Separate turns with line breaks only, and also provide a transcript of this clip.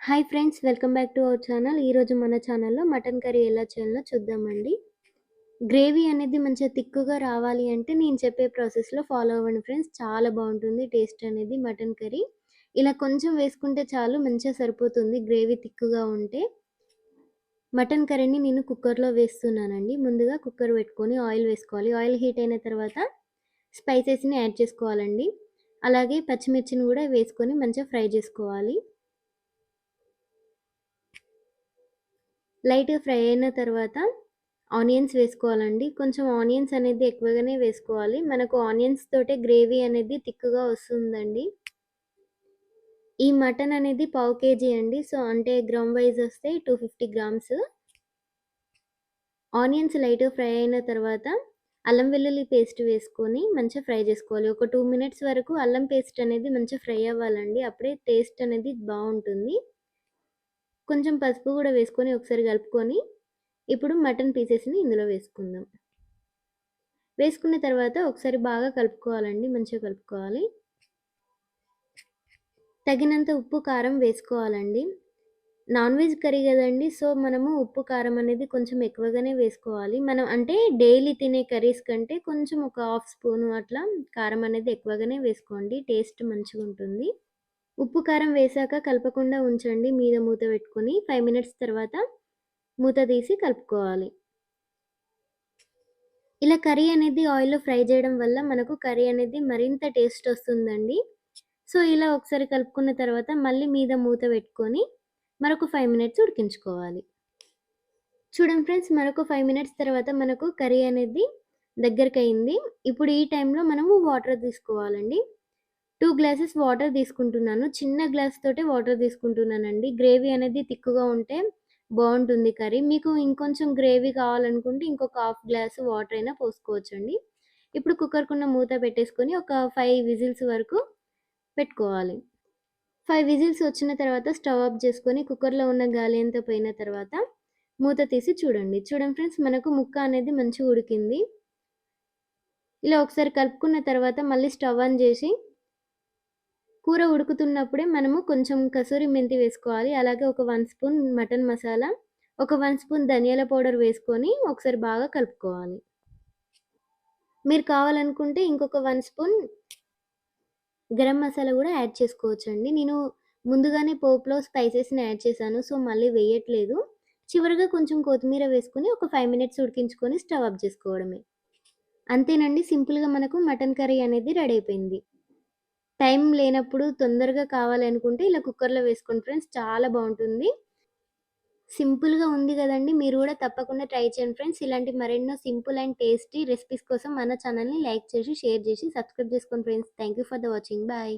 Hi friends welcome back to our channel ఈరోజు మన ఛానల్లో మటన్ కర్రీ ఎలా చేయాలో చూద్దామండి. గ్రేవీ అనేది మంచిగా తిక్కుగా రావాలి అంటే నేను చెప్పే ప్రాసెస్లో ఫాలో అవ్వండి ఫ్రెండ్స్ చాలా బాగుంటుంది టేస్ట్ అనేది మటన్ కర్రీ ఇలా కొంచెం వేసుకుంటే చాలు మంచిగా సరిపోతుంది గ్రేవీ తిక్కుగా ఉంటే. మటన్ కర్రీని నేను కుక్కర్లో వేస్తున్నానండి. ముందుగా కుక్కర్ పెట్టుకొని ఆయిల్ వేసుకోవాలి. ఆయిల్ హీట్ అయిన తర్వాత స్పైసెస్ని యాడ్ చేసుకోవాలండి. అలాగే పచ్చిమిర్చిని కూడా వేసుకొని మంచిగా ఫ్రై చేసుకోవాలి. లైట్గా ఫ్రై అయిన తర్వాత ఆనియన్స్ వేసుకోవాలండి. కొంచెం ఆనియన్స్ అనేది ఎక్కువగానే వేసుకోవాలి. మనకు ఆనియన్స్ తోటే గ్రేవీ అనేది థిక్గా వస్తుందండి. ఈ మటన్ అనేది పావు కేజీ అండి. సో అంటే గ్రామ్ వైజ్ వస్తే టూ ఫిఫ్టీ గ్రామ్స్. ఆనియన్స్ లైట్గా ఫ్రై అయిన తర్వాత అల్లం వెల్లుల్లి పేస్ట్ వేసుకొని మంచిగా ఫ్రై చేసుకోవాలి. ఒక టూ మినిట్స్ వరకు అల్లం పేస్ట్ అనేది మంచిగా ఫ్రై అవ్వాలండి. అప్పుడే టేస్ట్ అనేది బాగుంటుంది. కొంచెం పసుపు కూడా వేసుకొని ఒకసారి కలుపుకొని ఇప్పుడు మటన్ పీసెస్ని ఇందులో వేసుకుందాం. వేసుకున్న తర్వాత ఒకసారి బాగా కలుపుకోవాలండి మంచిగా కలుపుకోవాలి. తగినంత ఉప్పు కారం వేసుకోవాలండి. నాన్ వెజ్ కర్రీ కదండి సో మనము ఉప్పు కారం అనేది కొంచెం ఎక్కువగానే వేసుకోవాలి. మనం అంటే డైలీ తినే కర్రీస్ కంటే కొంచెం ఒక హాఫ్ స్పూన్ అట్లా కారం అనేది ఎక్కువగానే వేసుకోండి టేస్ట్ మంచిగా ఉంటుంది. ఉప్పు కారం వేసాక కలపకుండా ఉంచండి. మీద మూత పెట్టుకొని ఫైవ్ మినిట్స్ తర్వాత మూత తీసి కలుపుకోవాలి. ఇలా కర్రీ అనేది ఆయిల్లో ఫ్రై చేయడం వల్ల మనకు కర్రీ అనేది మరింత టేస్ట్ వస్తుందండి. సో ఇలా ఒకసారి కలుపుకున్న తర్వాత మళ్ళీ మీద మూత పెట్టుకొని మరొక ఫైవ్ మినిట్స్ ఉడికించుకోవాలి. చూడండి ఫ్రెండ్స్ మరొక ఫైవ్ మినిట్స్ తర్వాత మనకు కర్రీ అనేది దగ్గరికి అయింది ఇప్పుడు ఈ టైంలో మనము వాటర్ తీసుకోవాలండి. టూ గ్లాసెస్ వాటర్ తీసుకుంటున్నాను. చిన్న గ్లాస్ తోటే వాటర్ తీసుకుంటున్నానండి. గ్రేవీ అనేది తిక్కుగా ఉంటే బాగుంటుంది కర్రీ. మీకు ఇంకొంచెం గ్రేవీ కావాలనుకుంటే ఇంకొక హాఫ్ గ్లాస్ వాటర్ అయినా పోసుకోవచ్చండి. ఇప్పుడు కుక్కర్కున్న మూత పెట్టేసుకొని ఒక ఫైవ్ విజిల్స్ వరకు పెట్టుకోవాలి. ఫైవ్ విజిల్స్ వచ్చిన తర్వాత స్టవ్ ఆఫ్ చేసుకొని కుక్కర్లో ఉన్న గాలి అంతా పోయిన తర్వాత మూత తీసి చూడండి. చూడండి ఫ్రెండ్స్ మనకు ముక్క అనేది మంచిగా ఉడికింది. ఇలా ఒకసారి కలుపుకున్న తర్వాత మళ్ళీ స్టవ్ ఆన్ చేసి కూర ఉడుకుతున్నప్పుడే మనము కొంచెం కసూరి మెంతి వేసుకోవాలి. అలాగే ఒక వన్ స్పూన్ మటన్ మసాలా ఒక వన్ స్పూన్ ధనియాల పౌడర్ వేసుకొని ఒకసారి బాగా కలుపుకోవాలి. మీరు కావాలనుకుంటే ఇంకొక వన్ స్పూన్ గరం మసాలా కూడా యాడ్ చేసుకోవచ్చండి. నేను ముందుగానే పోపులో స్పైసెస్ని యాడ్ చేశాను సో మళ్ళీ వేయట్లేదు. చివరిగా కొంచెం కొత్తిమీర వేసుకొని ఒక ఫైవ్ మినిట్స్ ఉడికించుకొని స్టవ్ ఆఫ్ చేసుకోవడమే. అంతేనండి సింపుల్గా మనకు మటన్ కర్రీ అనేది రెడీ అయిపోయింది. టైం లేనప్పుడు తొందరగా కావాలి అనుకుంటే ఇలా కుక్కర్లో వేసుకోండి ఫ్రెండ్స్ చాలా బాగుంటుంది. సింపుల్గా ఉంది కదండి మీరు కూడా తప్పకుండా ట్రై చేయండి ఫ్రెండ్స్. ఇలాంటి మరెన్నో సింపుల్ అండ్ టేస్టీ రెసిపీస్ కోసం మన ఛానల్ని లైక్ చేసి షేర్ చేసి సబ్స్క్రైబ్ చేసుకోండి friends. Thank you for the watching. Bye.